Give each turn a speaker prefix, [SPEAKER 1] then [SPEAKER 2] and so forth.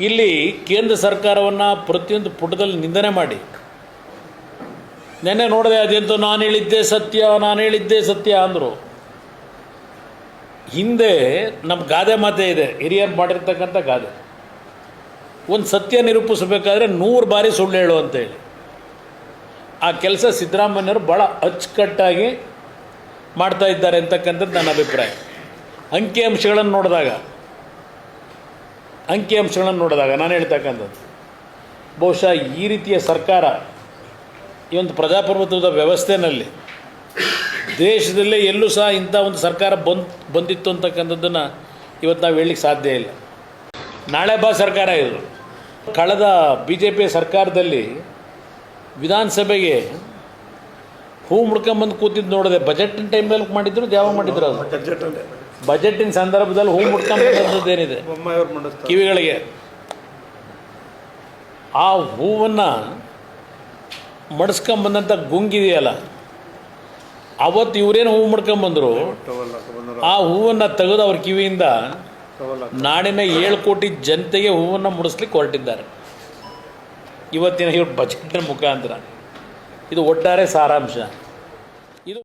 [SPEAKER 1] ಇಲ್ಲಿ ಕೇಂದ್ರ ಸರ್ಕಾರವನ್ನು ಪ್ರತಿಯೊಂದು ಪುಟದಲ್ಲಿ ನಿಂದನೆ ಮಾಡಿ. ನೆನ್ನೆ ನೋಡಿದೆ ಅದೆಂತೂ ನಾನು ಹೇಳಿದ್ದೆ ಸತ್ಯ, ನಾನು ಹೇಳಿದ್ದೆ ಸತ್ಯ ಅಂದರು. ಹಿಂದೆ ನಮ್ಮ ಗಾದೆ ಮಾತೆ ಇದೆ, ಹಿರಿಯರು ಮಾಡಿರ್ತಕ್ಕಂಥ ಗಾದೆ. ಒಂದು ಸತ್ಯ ನಿರೂಪಿಸಬೇಕಾದ್ರೆ ನೂರು ಬಾರಿ ಸುಳ್ಳು ಹೇಳು ಅಂತೇಳಿ ಆ ಕೆಲಸ ಸಿದ್ದರಾಮಯ್ಯರು ಭಾಳ ಅಚ್ಚುಕಟ್ಟಾಗಿ ಮಾಡ್ತಾ ಇದ್ದಾರೆ ಅಂತಕ್ಕಂಥದ್ದು ನನ್ನ ಅಭಿಪ್ರಾಯ. ಅಂಕಿಅಂಶಗಳನ್ನು ನೋಡಿದಾಗ ಅಂಕಿಅಂಶಗಳನ್ನು ನೋಡಿದಾಗ ನಾನು ಹೇಳ್ತಕ್ಕಂಥದ್ದು, ಬಹುಶಃ ಈ ರೀತಿಯ ಸರ್ಕಾರ ಈ ಒಂದು ಪ್ರಜಾಪ್ರಭುತ್ವದ ವ್ಯವಸ್ಥೆಯಲ್ಲಿ ದೇಶದಲ್ಲೇ ಎಲ್ಲೂ ಸಹ ಇಂಥ ಒಂದು ಸರ್ಕಾರ ಬಂದ್, ಬಂದಿತ್ತು ಅಂತಕ್ಕಂಥದ್ದನ್ನು ಇವತ್ತು ನಾವು ಹೇಳಲಿಕ್ಕೆ ಸಾಧ್ಯ ಇಲ್ಲ. ನಾಳೆ ಬಾ ಸರ್ಕಾರ ಇದು. ಕಳೆದ ಬಿ ಜೆ ಪಿ ಸರ್ಕಾರದಲ್ಲಿ ವಿಧಾನಸಭೆಗೆ ಹೂ ಮುಡ್ಕೊಂಬಂದು ಕೂತಿದ್ದು ನೋಡಿದೆ. ಬಜೆಟ್ ಟೈಮಲ್ಲಿ ಮಾಡಿದ್ರು ಯಾವಾಗ ಮಾಡಿದ್ರು ಅದು. ಬಜೆಟಿನ ಸಂದರ್ಭದಲ್ಲಿ ಹೂ
[SPEAKER 2] ಮುಟ್ಕೊಂಡೇನಿದೆ
[SPEAKER 1] ಕಿವಿಗಳಿಗೆ. ಆ ಹೂವನ್ನು ಮಡಿಸ್ಕೊಂಬಂದಂಥ ಗುಂಗಿದೆಯಲ್ಲ ಅವತ್ತು ಇವರೇನು ಹೂವು ಮುಡ್ಕೊಂಬಂದರು ಆ ಹೂವನ್ನು ತೆಗೆದು ಅವ್ರ ಕಿವಿಯಿಂದ ನಾಡಿನ ಏಳು ಕೋಟಿ ಜನತೆಗೆ ಹೂವನ್ನು ಮುಡಿಸ್ಲಿಕ್ಕೆ ಹೊರಟಿದ್ದಾರೆ. ಇವತ್ತಿನ ಇವ್ರ ಬಜೆಟ್ನ ಮುಖಾಂತರ. ಇದು ಒಟ್ಟಾರೆ ಸಾರಾಂಶ. ಇದು